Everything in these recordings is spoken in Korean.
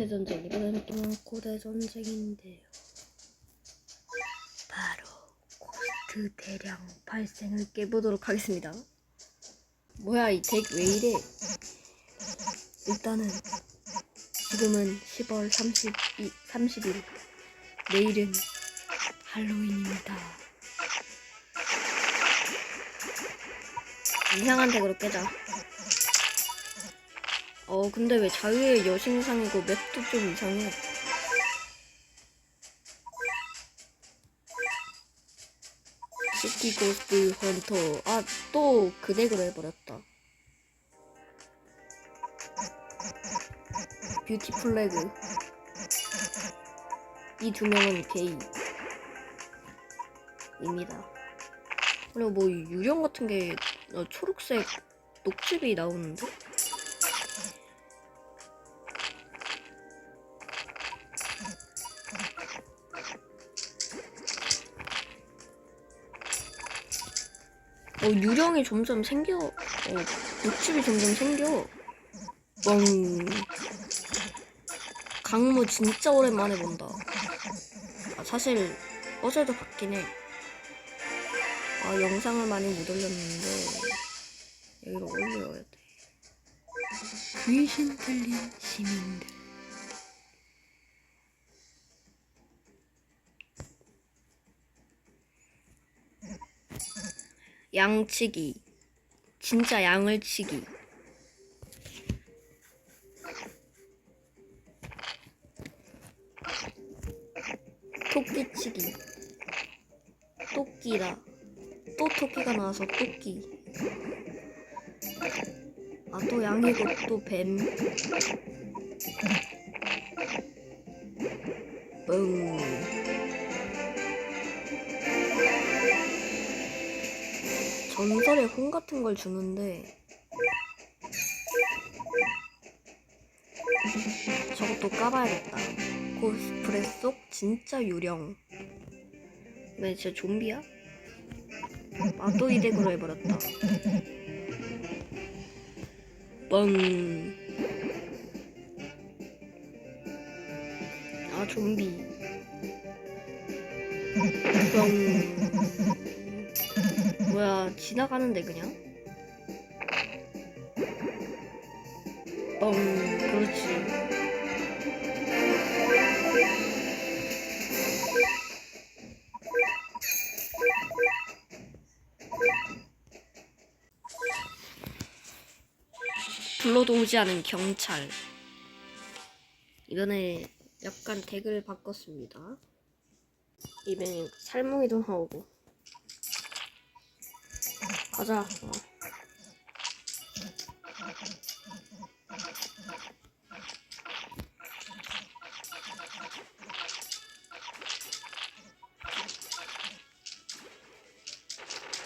고대 전쟁 이번에 느낌은 고대 전쟁인데요. 바로 고스트 대량 발생을 깨보도록 하겠습니다. 뭐야 이 덱 왜 이래? 일단은 지금은 10월 32, 30일 내일은 할로윈입니다. 이상한 덱으로 깨자. 어 근데 왜 자유의 여신상이고 맵도 좀 이상해. 시티 고스트 헌터 아 또 그 덱으로 해버렸다. 뷰티 플래그 이 두 명은 게이입니다. 그리고 뭐 유령 같은 게 어, 초록색 녹즙이 나오는데? 어, 유령이 점점 생겨. 어, 녹즙이 점점 생겨. 뻥. 강무 진짜 오랜만에 본다. 아, 사실 어제도 봤긴 해. 아, 영상을 많이 못 올렸는데 여기로 올려야 돼. 귀신 들린 시민들. 양치기. 진짜 양을 치기. 토끼치기. 토끼다. 또 토끼가 나와서 토끼. 아, 또 양이고 또 뱀. 응. 전설의 혼 같은 걸 주는데 저것도 까봐야겠다. 코스프레 속 진짜 유령. 왜 진짜 좀비야? 아, 또이 덱으로 해버렸다. 뻥. 아, 좀비. 뻥. 뭐야, 지나가는데 그냥? 뻥. 그렇지. 불러도 오지 않은 경찰. 이번에 약간 덱을 바꿨습니다. 이번에 살뭉이도 나오고. 가자. 어.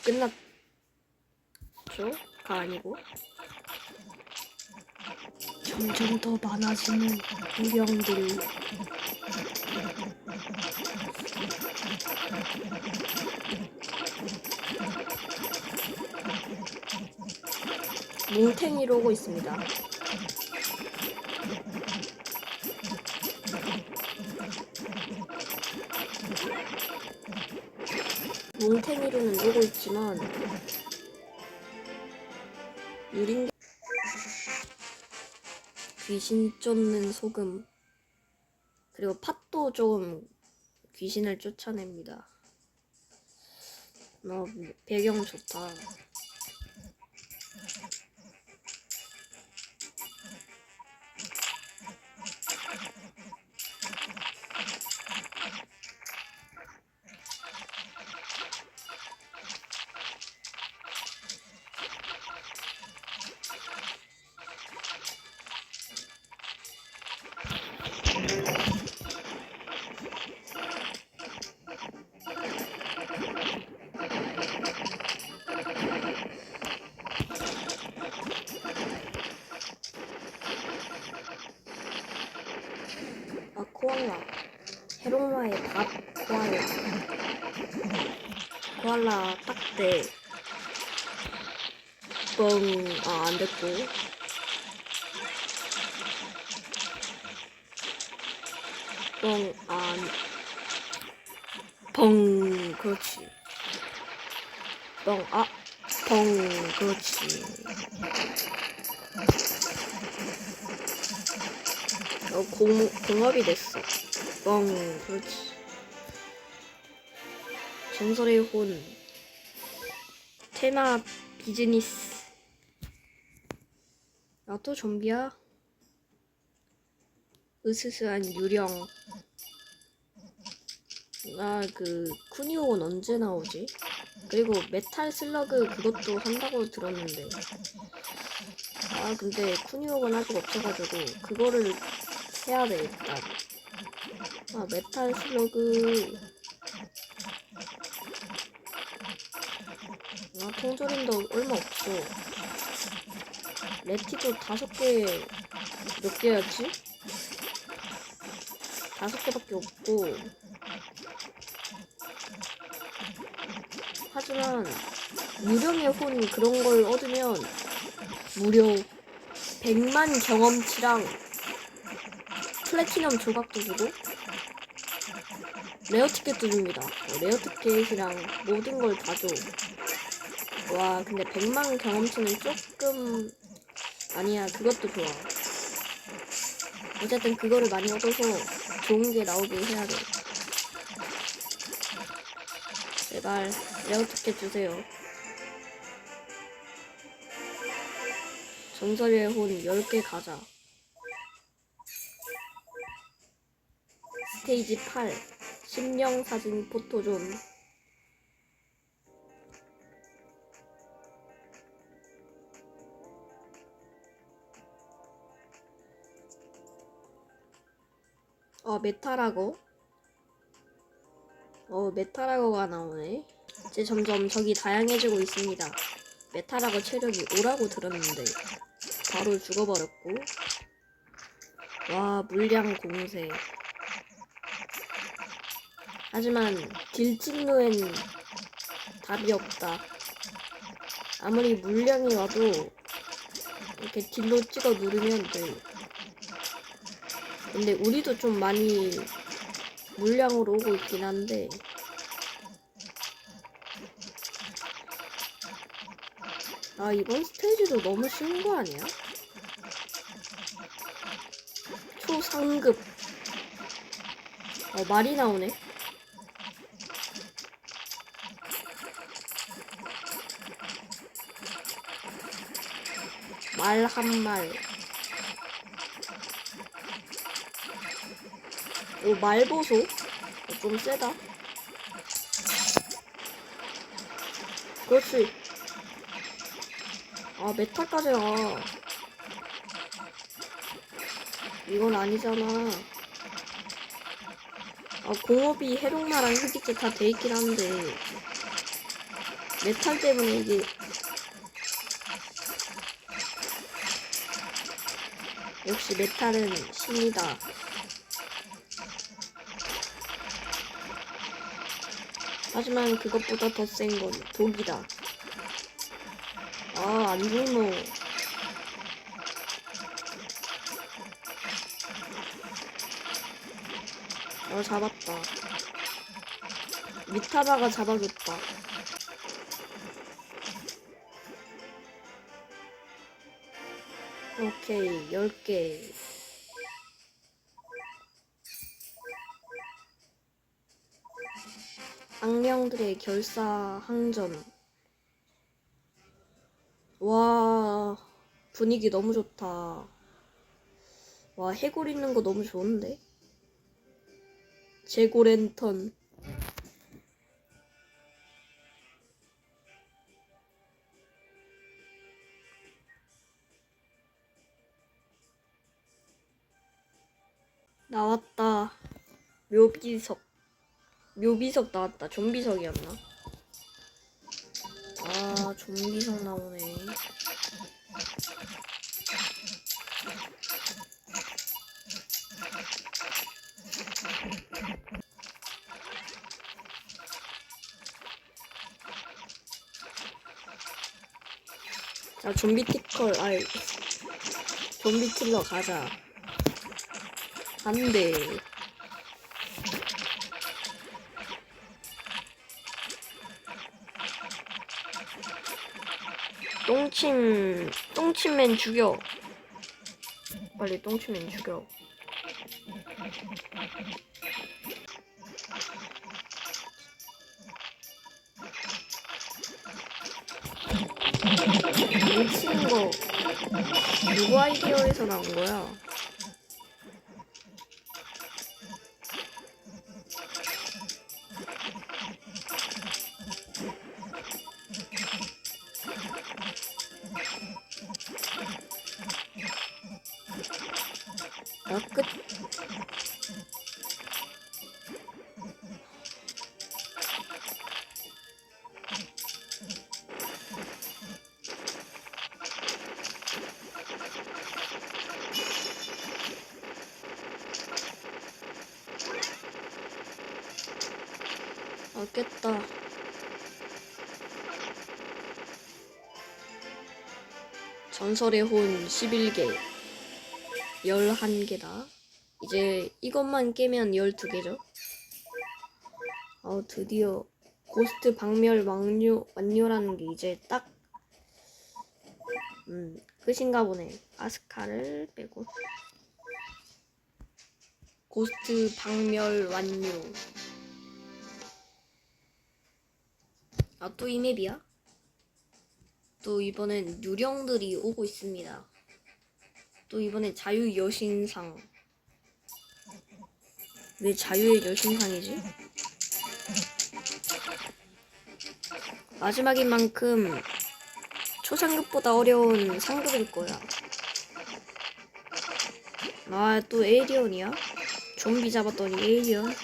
끝났죠? 가 아니고. 점점 더 많아지는 유령들. 뭉탱이로 오고 있습니다. 뭉탱이로는 오고 있지만 유린 귀신 쫓는 소금 그리고 팥도 좀 귀신을 쫓아냅니다. 어, 배경 좋다. 코알라 딱대 뻥 아 안 됐고 뻥, 안. 뻥, 그렇지. 뻥, 아, 뻥, 그렇지. 어, 공, 공업이 됐어. 뻥, 그렇지. 전설의 혼. 테마 비즈니스. 아, 또 좀비야? 으스스한 유령. 아, 그, 쿠니오는 언제 나오지? 그리고 메탈 슬러그 그것도 한다고 들었는데. 아, 근데 쿠니오는 아직 없어가지고, 그거를 해야 돼, 일단. 아, 메탈 슬러그. 아, 통조림도 얼마 없어. 레티도 다섯 개, 몇 개였지? 다섯 개밖에 없고. 하지만, 유령의 혼 그런 걸 얻으면, 무려 100만 경험치랑 플래티넘 조각도 주고, 레어 티켓도 줍니다. 어, 레어 티켓이랑 모든 걸 다 줘. 와, 근데 100만 경험치는 조금, 아니야, 그것도 좋아. 어쨌든 그거를 많이 얻어서 좋은 게 나오게 해야 돼. 제발, 레어 티켓 주세요. 전설의 혼 10개 가자. 스테이지 8. 심령 사진 포토존. 어, 메타라고? 어, 메타라고가 나오네. 이제 점점 적이 다양해지고 있습니다. 메타라고 체력이 오라고 들었는데, 바로 죽어버렸고. 와, 물량 공세. 하지만, 딜진로엔 답이 없다. 아무리 물량이 와도, 이렇게 딜로 찍어 누르면 돼. 근데 우리도 좀 많이 물량으로 오고 있긴 한데 아 이번 스테이지도 너무 쉬운 거 아니야? 초상급 어 말이 나오네 말 한 말. 오, 말보소? 어, 좀 세다. 그렇지. 아, 메타까지 가. 이건 아니잖아. 아, 공업이 해롱마랑 흑기체 다 돼있긴 한데. 메탈 때문에 이게. 역시 메탈은 신이다. 하지만 그것보다 더 센 건 독이다. 아, 안 죽노. 어, 잡았다. 미타바가 잡아줬다. 오케이, 10개. 악령들의 결사 항전. 와, 분위기 너무 좋다. 와, 해골 있는 거 너무 좋은데? 재고 랜턴. 나왔다. 묘비석. 묘비석 나왔다. 좀비석이었나? 아, 좀비석 나오네. 자, 좀비 티컬, 아이, 좀비 킬러 가자. 안 돼. 똥침 똥침맨 죽여 빨리 똥침맨 죽여 똥치는 거 누구 아이디어에서 나온 거야? 아, 깼다. 전설의 혼 11개. 11개다. 이제 이것만 깨면 12개죠. 어, 드디어 고스트 박멸 완료, 완료라는 게 이제 딱, 음, 끝인가 보네. 아스카를 빼고. 고스트 박멸 완료. 아, 또 이 맵이야? 또 이번엔 유령들이 오고 있습니다. 또 이번에 자유 여신상. 왜 자유의 여신상이지? 마지막인 만큼 초상급보다 어려운 상급일 거야. 아, 또 에이리언이야? 좀비 잡았더니 에이리언?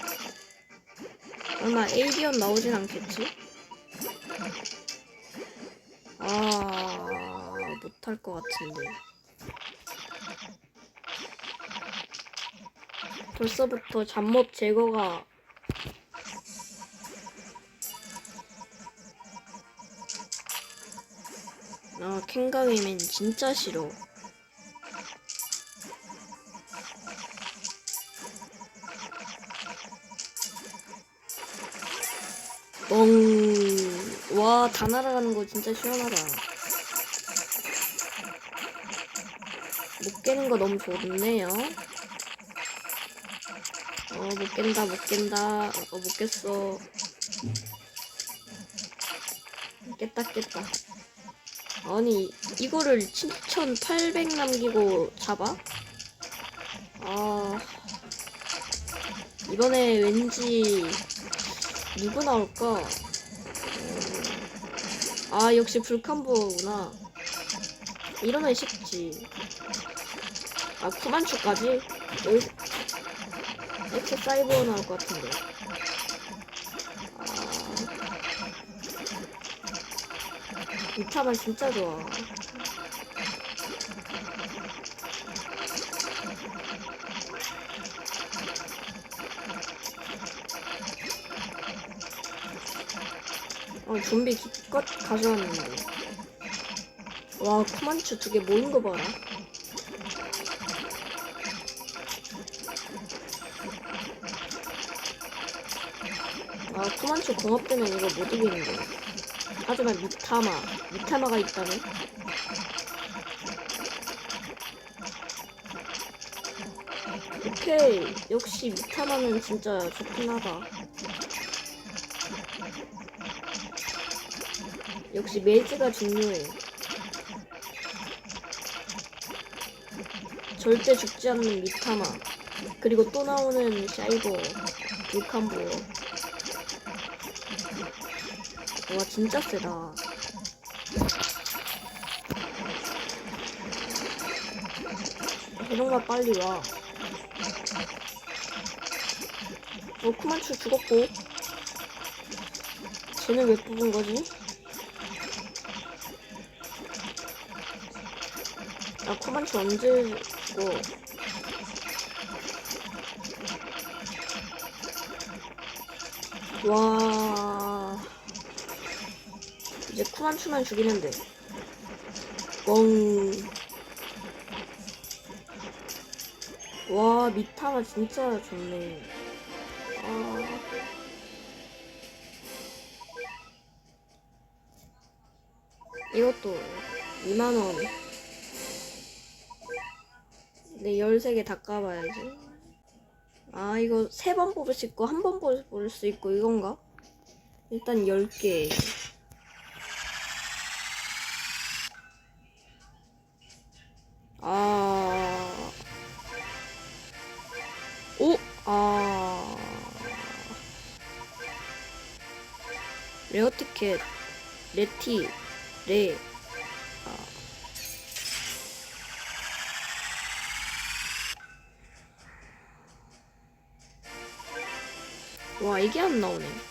설마 에이리언 나오진 않겠지? 아, 못할 것 같은데. 벌써부터 잡몹 제거가 아 캥가위맨 진짜 싫어 뻥 와 다 날아가는 거 진짜 시원하다 못 깨는 거 너무 좋네요 어, 못 깬다, 못 깬다. 어, 못 깼어. 깼다, 깼다. 아니, 이거를 7,800 남기고 잡아? 아. 이번에 왠지, 누구 나올까? 어, 아, 역시 불칸보구나. 이러면 쉽지. 아, 쿠만추까지? 여기, 엑스 사이버 나올 것 같은데. 아. 이타만 진짜 좋아. 어, 좀비 기껏 가져왔는데. 와, 쿠만추 두 개 모인 거 봐라. 아, 쿠만추 공업되면 이거 못 이기는 거야. 하지만 미타마, 미타마가 있다면? 오케이. 역시 미타마는 진짜 좋긴 하다. 역시 매즈가 중요해. 절대 죽지 않는 미타마. 그리고 또 나오는 샤이버, 루칸보. 와 진짜 세다. 해동가 빨리 와. 어 쿠만추 죽었고. 쟤는 왜 뽑은 거지? 아 쿠만추 언제 죽어? 와. 이제 쿠만추만 죽이는데. 뻥. 와, 미타가 진짜 좋네. 아. 이것도 2만원. 네, 13개 다 까봐야지. 아, 이거 세번 뽑을 수 있고, 한 번 뽑을 수 있고, 이건가? 일단 10개. 아. 오! 아. 레어 티켓. 레티. 레. 아. 와, 이게 안 나오네.